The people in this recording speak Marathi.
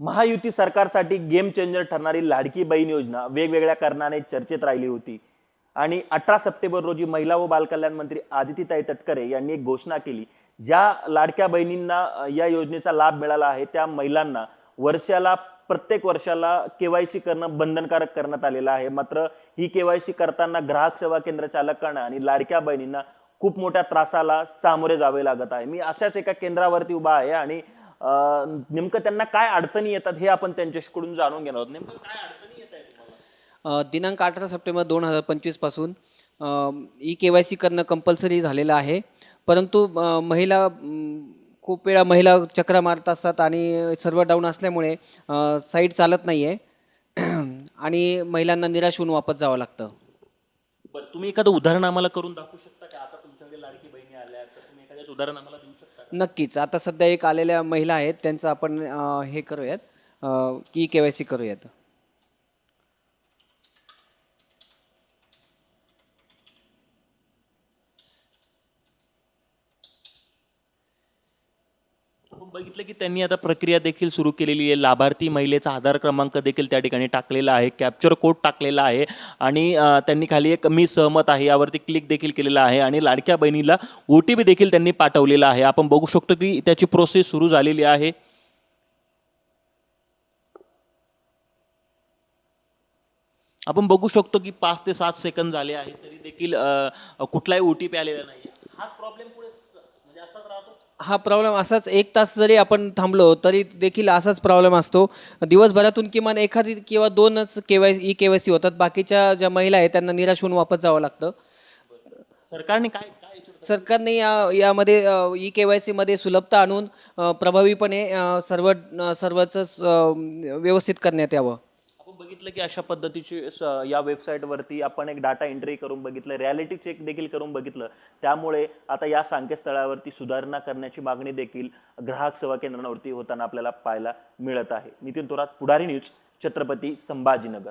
महायुती सरकारसाठी गेम चेंजर ठरणारी लाडकी बहीण योजना वेगवेगळ्या कारणाने चर्चेत राहिली होती. आणि अठरा सप्टेंबर रोजी महिला व बालकल्याण मंत्री आदितीताई तटकरे यांनी एक घोषणा केली. ज्या लाडक्या बहिणींना या योजनेचा लाभ मिळाला आहे त्या महिलांना वर्षाला प्रत्येक वर्षाला केवायसी करणं बंधनकारक करण्यात आलेलं आहे. मात्र ही केवायसी करताना ग्राहक सेवा केंद्र चालकांना आणि लाडक्या बहिणींना खूप मोठ्या त्रासाला सामोरे जावे लागत आहे. मी अशाच एका केंद्रावरती उभा आहे आणि नेमकं त्यांना काय अडचणी येतात हे आपण त्यांच्याकडून जाणून घेणार आहोत? नेमकं काय अडचणी येत आहे तुम्हाला? अ, दिनांक अठरा सप्टेंबर दोन हजार पंचवीसपासून ई के वाय सी करणं कंपल्सरी झालेलं आहे. परंतु महिला खूप वेळा महिला चक्रा मारत असतात आणि सर्व डाऊन असल्यामुळे साईट चालत नाही आहे आणि महिलांना निराश होऊन वापस जावं लागतं. बरं तुम्ही एखादं उदाहरण आम्हाला करून दाखवू शकता का आता तुमच्याकडे लाडकी बहिणी आल्या तर तुम्ही आम्हाला देऊ शकता का? नक्कीच आता सध्या एक आलेल्या महिला आहेत त्यांचं आपण हे करूयात की के वाय सी करूयात आपण बघितलं की त्यांनी आता प्रक्रिया देखील सुरू केलेली आहे. लाभार्थी महिलेचा आधार क्रमांक देखील त्या ठिकाणी टाकलेला आहे. कॅप्चर कोड टाकलेला आहे. आणि त्यांनी खाली एक मी सहमत आहे यावरती क्लिक देखील केलेला आहे. आणि लाडक्या बहिणीला ओ टी पी देखील त्यांनी पाठवलेला आहे. आपण बघू शकतो की त्याची प्रोसेस सुरू झालेली आहे. आपण बघू शकतो की पाच ते सात सेकंद झाले आहेत तरी देखील कुठलाही ओ टी पी आलेला नाही हाच प्रॉब्लेम हा प्रॉब्लेम असाच एक तास जरी आपण थांबलो तरी देखील असाच प्रॉब्लेम असतो. दिवसभरातून किमान एखादी किंवा दोनच K Y E K Y C होतात. बाकीच्या ज्या महिला आहेत त्यांना निराश होऊन वापस जावं लागतं. सरकारने काय काय सरकारने या यामध्ये ई के वाय सीमध्ये सुलभता आणून प्रभावीपणे सर्व सर्वच व्यवस्थित करण्यात यावं. बघितलं की अशा पद्धतीची या वेबसाईटवरती आपण एक डाटा एंट्री करून बघितलं रियालिटी चेक देखील करून बघितलं. त्यामुळे आता या संकेतस्थळावरती सुधारणा करण्याची मागणी देखील ग्राहक सेवा केंद्रांवरती होताना आपल्याला पाहायला मिळत आहे. नितीन थोरात पुढारी न्यूज छत्रपती संभाजीनगर.